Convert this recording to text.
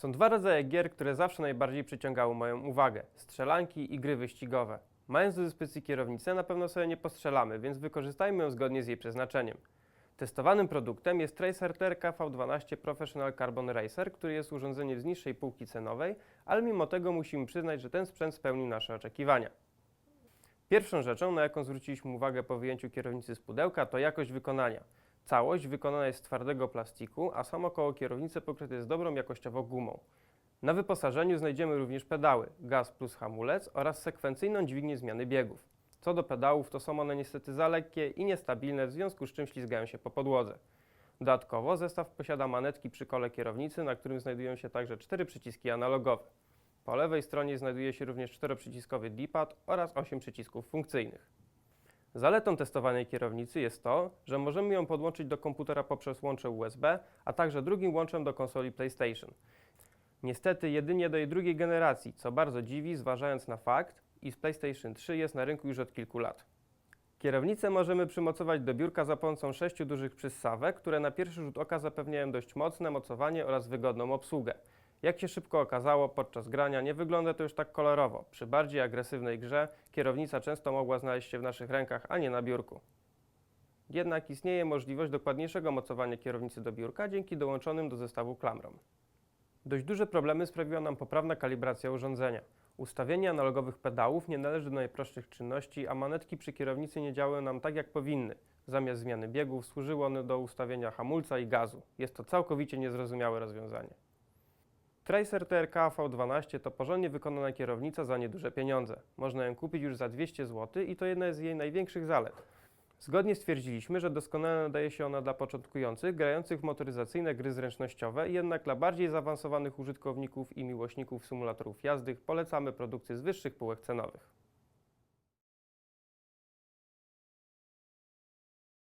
Są dwa rodzaje gier, które zawsze najbardziej przyciągały moją uwagę: strzelanki i gry wyścigowe. Mając do dyspozycji kierownicę, na pewno sobie nie postrzelamy, więc wykorzystajmy ją zgodnie z jej przeznaczeniem. Testowanym produktem jest Tracer TRK V12 Professional Carbon Racer, który jest urządzeniem z niższej półki cenowej, ale mimo tego musimy przyznać, że ten sprzęt spełnił nasze oczekiwania. Pierwszą rzeczą, na jaką zwróciliśmy uwagę po wyjęciu kierownicy z pudełka, to jakość wykonania. Całość wykonana jest z twardego plastiku, a samo koło kierownicy pokryte jest dobrą jakościowo gumą. Na wyposażeniu znajdziemy również pedały, gaz plus hamulec oraz sekwencyjną dźwignię zmiany biegów. Co do pedałów, to są one niestety za lekkie i niestabilne, w związku z czym ślizgają się po podłodze. Dodatkowo zestaw posiada manetki przy kole kierownicy, na którym znajdują się także cztery przyciski analogowe. Po lewej stronie znajduje się również czteroprzyciskowy D-pad oraz 8 przycisków funkcyjnych. Zaletą testowanej kierownicy jest to, że możemy ją podłączyć do komputera poprzez łącze USB, a także drugim łączem do konsoli PlayStation. Niestety jedynie do jej drugiej generacji, co bardzo dziwi, zważając na fakt, iż PlayStation 3 jest na rynku już od kilku lat. Kierownicę możemy przymocować do biurka za pomocą sześciu dużych przyssawek, które na pierwszy rzut oka zapewniają dość mocne mocowanie oraz wygodną obsługę. Jak się szybko okazało, podczas grania nie wygląda to już tak kolorowo. Przy bardziej agresywnej grze kierownica często mogła znaleźć się w naszych rękach, a nie na biurku. Jednak istnieje możliwość dokładniejszego mocowania kierownicy do biurka dzięki dołączonym do zestawu klamrom. Dość duże problemy sprawiła nam poprawna kalibracja urządzenia. Ustawienie analogowych pedałów nie należy do najprostszych czynności, a manetki przy kierownicy nie działają nam tak jak powinny. Zamiast zmiany biegów służyły one do ustawienia hamulca i gazu. Jest to całkowicie niezrozumiałe rozwiązanie. Tracer TRK V12 to porządnie wykonana kierownica za nieduże pieniądze. Można ją kupić już za 200 zł i to jedna z jej największych zalet. Zgodnie stwierdziliśmy, że doskonale nadaje się ona dla początkujących, grających w motoryzacyjne gry zręcznościowe, jednak dla bardziej zaawansowanych użytkowników i miłośników symulatorów jazdy polecamy produkcje z wyższych półek cenowych.